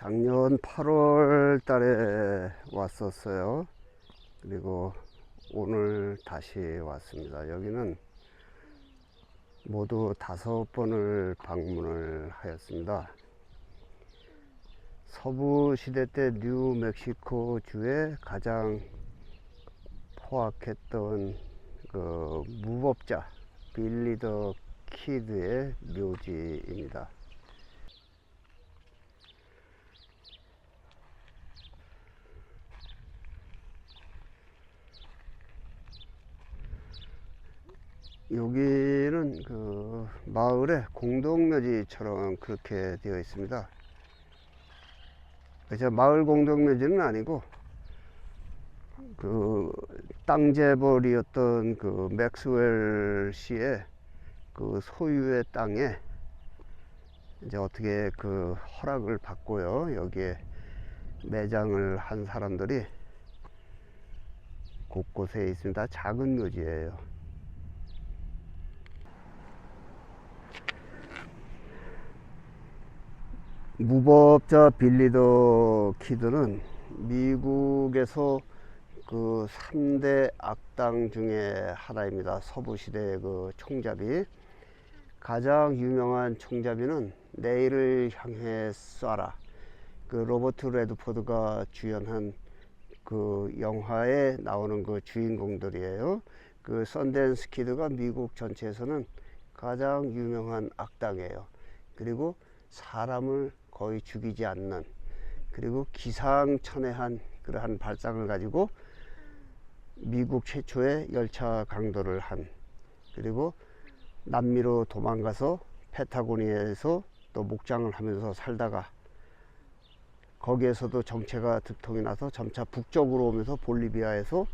작년 8월 달에 왔었어요. 그리고 오늘 다시 왔습니다. 여기는 모두 다섯 번을 방문을 하였습니다. 서부 시대 때 뉴멕시코 주에 가장 포악했던 그 무법자 빌리 더 키드의 묘지입니다. 여기는 그 마을의 공동묘지처럼 그렇게 되어 있습니다. 그저 마을 공동묘지는 아니고 그 땅재벌이었던 그 맥스웰 씨의 그 소유의 땅에 이제 어떻게 그 허락을 받고요. 여기에 매장을 한 사람들이 곳곳에 있습니다. 작은 묘지예요. 무법자 빌리더 키드는 미국에서 그 3대 악당 중에 하나입니다. 서부 시대의 그 총잡이. 가장 유명한 총잡이는 내일을 향해 쏴라. 그 로버트 레드포드가 주연한 그 영화에 나오는 그 주인공들이에요. 그 썬댄스 키드가 미국 전체에서는 가장 유명한 악당이에요. 그리고 사람을 거의 죽이지 않는 그리고 기상천외한 그러한 발상을 가지고 미국 최초의 열차 강도를 한 그리고 남미로 도망가서 페타고니아에서 또 목장을 하면서 살다가 거기에서도 정체가 들통이 나서 점차 북쪽으로 오면서 볼리비아에서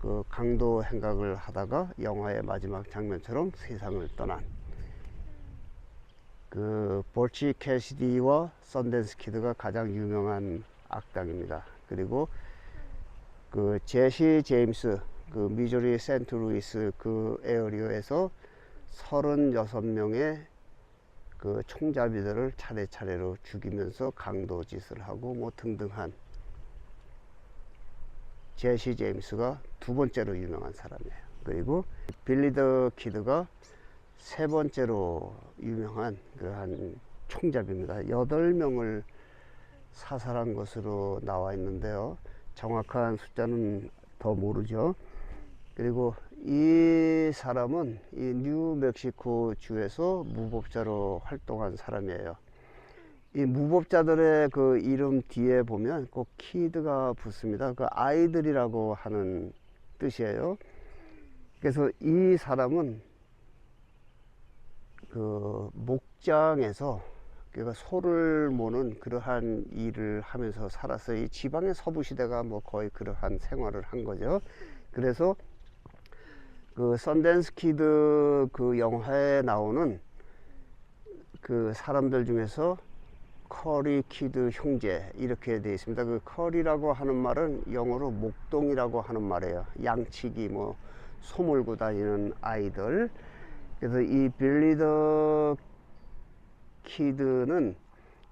그 강도 행각을 하다가 영화의 마지막 장면처럼 세상을 떠난 그 볼치 캐시디와 썬댄스 키드가 가장 유명한 악당입니다. 그리고 그 제시 제임스 그 미주리 센트루이스 그 에어리어에서 36명의 그 총잡이들을 차례차례로 죽이면서 강도 짓을 하고 뭐 등등한 제시 제임스가 두 번째로 유명한 사람이에요. 그리고 빌리더 키드가 세 번째로 유명한 그한 총잡입니다. 여덟 명을 사살한 것으로 나와 있는데요. 정확한 숫자는 더 모르죠. 그리고 이 사람은 이 뉴멕시코 주에서 무법자로 활동한 사람이에요. 이 무법자들의 그 이름 뒤에 보면 꼭 키드가 붙습니다. 그 아이들이라고 하는 뜻이에요. 그래서 이 사람은 그 목장에서 그러니까 소를 모는 그러한 일을 하면서 살았어요. 이 지방의 서부 시대가 뭐 거의 그러한 생활을 한 거죠. 그래서 그 썬댄스 키드 그 영화에 나오는 그 사람들 중에서 커리 키드 형제 이렇게 되어 있습니다. 그 커리라고 하는 말은 영어로 목동이라고 하는 말이에요. 양치기 뭐 소몰고 다니는 아이들. 그래서 이 빌리더 키드는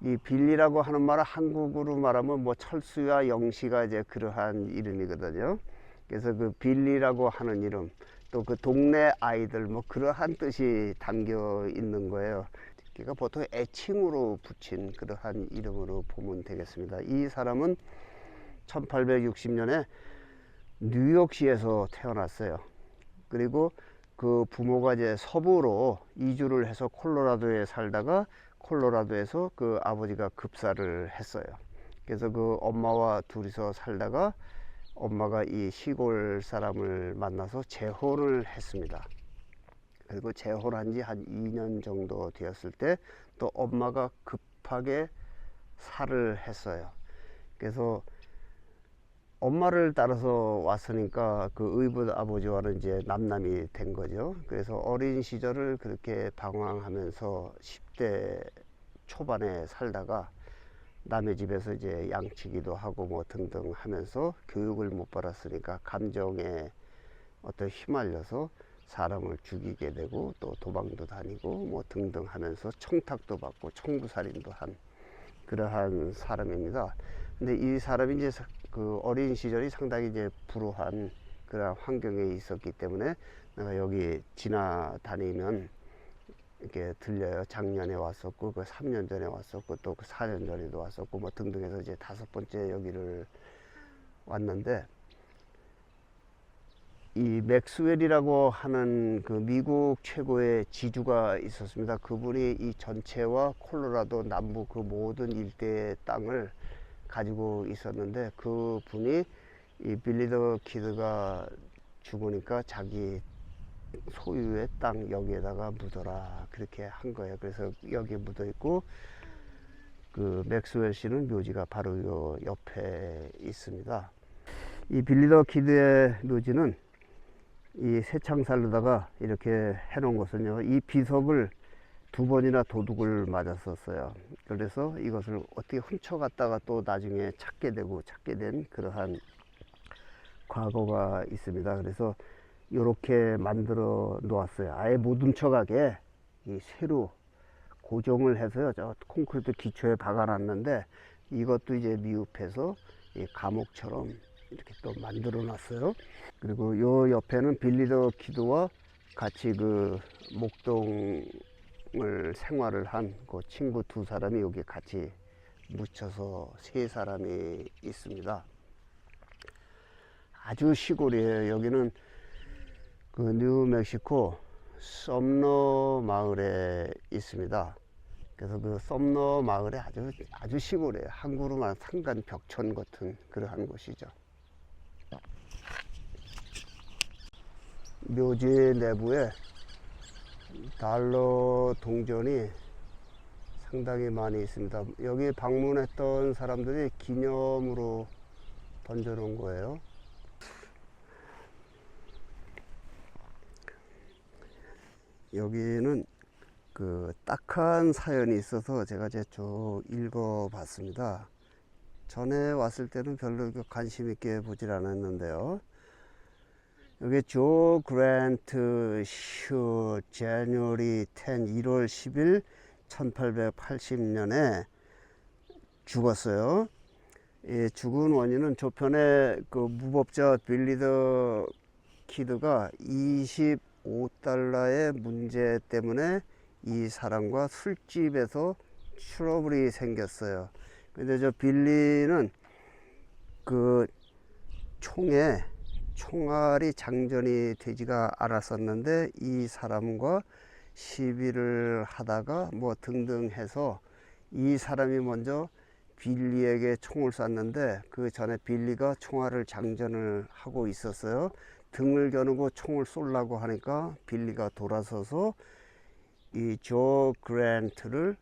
이 빌리라고 하는 말은 한국으로 말하면 뭐 철수와 영시가 이제 그러한 이름이거든요. 그래서 그 빌리라고 하는 이름 또 그 동네 아이들 뭐 그러한 뜻이 담겨 있는 거예요. 그러니까 보통 애칭으로 붙인 그러한 이름으로 보면 되겠습니다. 이 사람은 1860년에 뉴욕시에서 태어났어요. 그리고 그 부모가 이제 서부로 이주를 해서 콜로라도에 살다가 콜로라도에서 그 아버지가 급사를 했어요. 그래서 그 엄마와 둘이서 살다가 엄마가 이 시골 사람을 만나서 재혼을 했습니다. 그리고 재혼한 지 한 2년 정도 되었을 때 또 엄마가 급하게 살을 했어요. 그래서 엄마를 따라서 왔으니까 그 의붓 아버지와는 이제 남남이 된 거죠. 그래서 어린 시절을 그렇게 방황하면서 10대 초반에 살다가 남의 집에서 이제 양치기도 하고 뭐 등등 하면서 교육을 못 받았으니까 감정에 어떤 휘말려서 사람을 죽이게 되고 또 도망도 다니고 뭐 등등 하면서 청탁도 받고 청부살인도 한 그러한 사람입니다. 근데 이 사람이 이제 사- 그 어린 시절이 상당히 이제 불우한 그런 환경에 있었기 때문에 내가 여기 지나다니면 이렇게 들려요. 작년에 왔었고, 그 3년 전에 왔었고, 또 그 4년 전에도 왔었고, 뭐 등등 해서 이제 다섯 번째 여기를 왔는데, 이 맥스웰이라고 하는 그 미국 최고의 지주가 있었습니다. 그분이 이 전체와 콜로라도 남부 그 모든 일대의 땅을 가지고 있었는데 그 분이 이 빌리더 키드가 죽으니까 자기 소유의 땅 여기에다가 묻어라 그렇게 한 거예요. 그래서 여기에 묻어 있고 그 맥스웰 씨는 묘지가 바로 요 옆에 있습니다. 이 빌리더 키드의 묘지는 이 새창살로다가 이렇게 해놓은 것은요. 이 비석을 두 번이나 도둑을 맞았었어요. 그래서 이것을 어떻게 훔쳐갔다가 또 나중에 찾게 되고 찾게 된 그러한 과거가 있습니다. 그래서 이렇게 만들어 놓았어요. 아예 못 훔쳐가게 이 새로 고정을 해서요. 저 콘크리트 기초에 박아놨는데 이것도 이제 미흡해서 이 감옥처럼 이렇게 또 만들어 놨어요. 그리고 요 옆에는 빌리더 키드와 같이 그 목동 을 생활을 한 그 친구 두 사람이 여기 같이 묻혀서 세 사람이 있습니다. 아주 시골이에요. 여기는 그 뉴멕시코 썸너 마을에 있습니다. 그래서 그 썸너 마을에 아주 아주 시골이에요. 한국으로 산간 벽천 같은 그러한 곳이죠. 묘지 내부에 달러 동전이 상당히 많이 있습니다. 여기 방문했던 사람들이 기념으로 던져놓은 거예요. 여기는 그 딱한 사연이 있어서 제가 이제 쭉 읽어봤습니다. 전에 왔을 때는 별로 그 관심 있게 보질 않았는데요. 여기 조 그랜트 슈 제뉴리 10 1월 10일 1880년에 죽었어요. 이 죽은 원인은 조편의 그 무법자 빌리더 키드가 25달러의 문제 때문에 이 사람과 술집에서 트러블이 생겼어요. 근데 저 빌리는 그 총에 총알이 장전이 되지가 않았었는데 이 사람과 시비를 하다가 뭐 등등 해서 이 사람이 먼저 빌리에게 총을 쐈는데 그 전에 빌리가 총알을 장전을 하고 있었어요. 등을 겨누고 총을 쏠라고 하니까 빌리가 돌아서서 이 조 그랜트를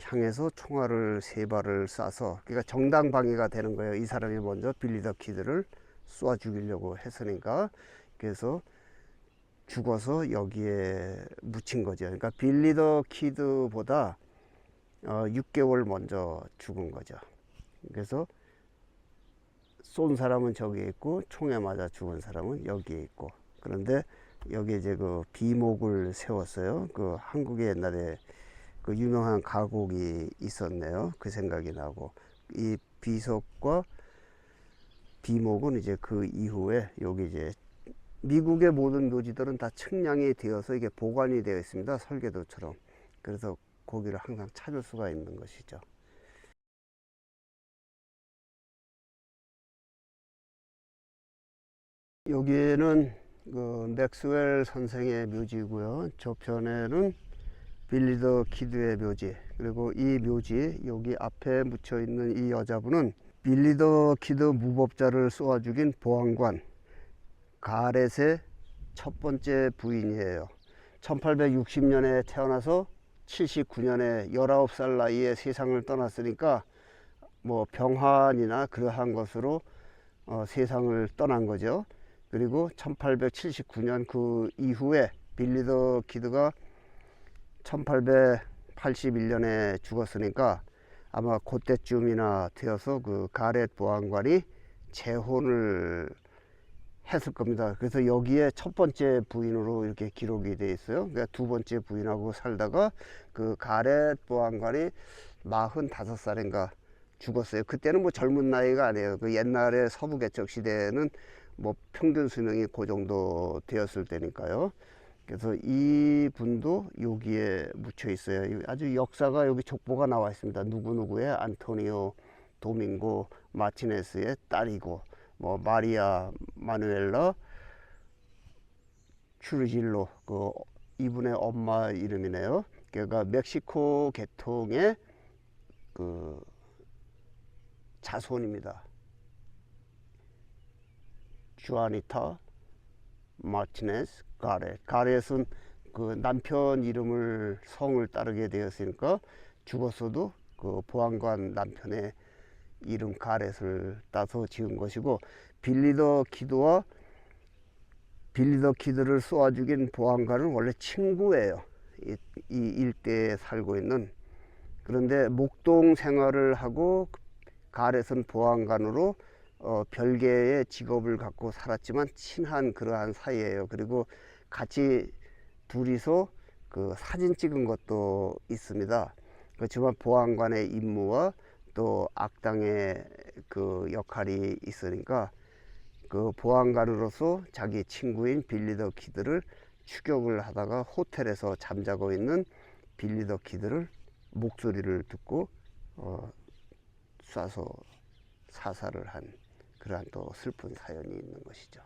향해서 총알을 세 발을 쏴서 그러니까 정당 방위가 되는 거예요. 이 사람이 먼저 빌리 더 키드를 쏴 죽이려고 했으니까 그래서 죽어서 여기에 묻힌 거죠. 그러니까 빌리 더 키드보다 어, 6개월 먼저 죽은 거죠. 그래서 쏜 사람은 저기에 있고 총에 맞아 죽은 사람은 여기에 있고 그런데 여기 이제 그 비목을 세웠어요. 그 한국에 옛날에 그 유명한 가곡이 있었네요. 그 생각이 나고 이 비석과 비목은 이제 그 이후에 여기 이제 미국의 모든 묘지들은 다 측량이 되어서 이게 보관이 되어 있습니다. 설계도처럼. 그래서 거기를 항상 찾을 수가 있는 것이죠. 여기에는 그 맥스웰 선생의 묘지고요. 저편에는 빌리더 키드의 묘지 그리고 이 묘지 여기 앞에 묻혀 있는 이 여자분은 빌리더 키드 무법자를 쏘아 죽인 보안관 가렛의 첫 번째 부인이에요. 1860년에 태어나서 79년에 19살 나이에 세상을 떠났으니까 뭐 병환이나 그러한 것으로 어, 세상을 떠난 거죠. 그리고 1879년 그 이후에 빌리더 키드가 1881년에 죽었으니까 아마 그때쯤이나 되어서 그 가렛 보안관이 재혼을 했을 겁니다. 그래서 여기에 첫 번째 부인으로 이렇게 기록이 돼 있어요. 그러니까 두 번째 부인하고 살다가 그 가렛 보안관이 마흔다섯 살인가 죽었어요. 그때는 뭐 젊은 나이가 아니에요. 그 옛날에 서부 개척 시대에는 뭐 평균 수명이 그 정도 되었을 때니까요. 그래서 이 분도 여기에 묻혀 있어요. 이 아주 역사가 여기 족보가 나와 있습니다. 누구 누구의 안토니오 도밍고 마티네스의 딸이고 뭐 마리아 마누엘라 추르질로 그 이분의 엄마 이름이네요. 그러니까 멕시코 계통의 그 자손입니다. 주아니타 마티네스 가렛. 가렛은 그 남편 이름을 성을 따르게 되었으니까 죽었어도 그 보안관 남편의 이름 가렛을 따서 지은 것이고 빌리더 키드와 빌리더 키드를 쏘아 죽인 보안관은 원래 친구예요. 이, 이 일대에 살고 있는 그런데 목동 생활을 하고 가렛은 보안관으로 어, 별개의 직업을 갖고 살았지만 친한 그러한 사이예요. 그리고 같이 둘이서 그 사진 찍은 것도 있습니다. 그렇지만 보안관의 임무와 또 악당의 그 역할이 있으니까 그 보안관으로서 자기 친구인 빌리더 키드를 추격을 하다가 호텔에서 잠자고 있는 빌리더 키드를 목소리를 듣고 어, 쏴서 사살을 한 그러한 또 슬픈 사연이 있는 것이죠.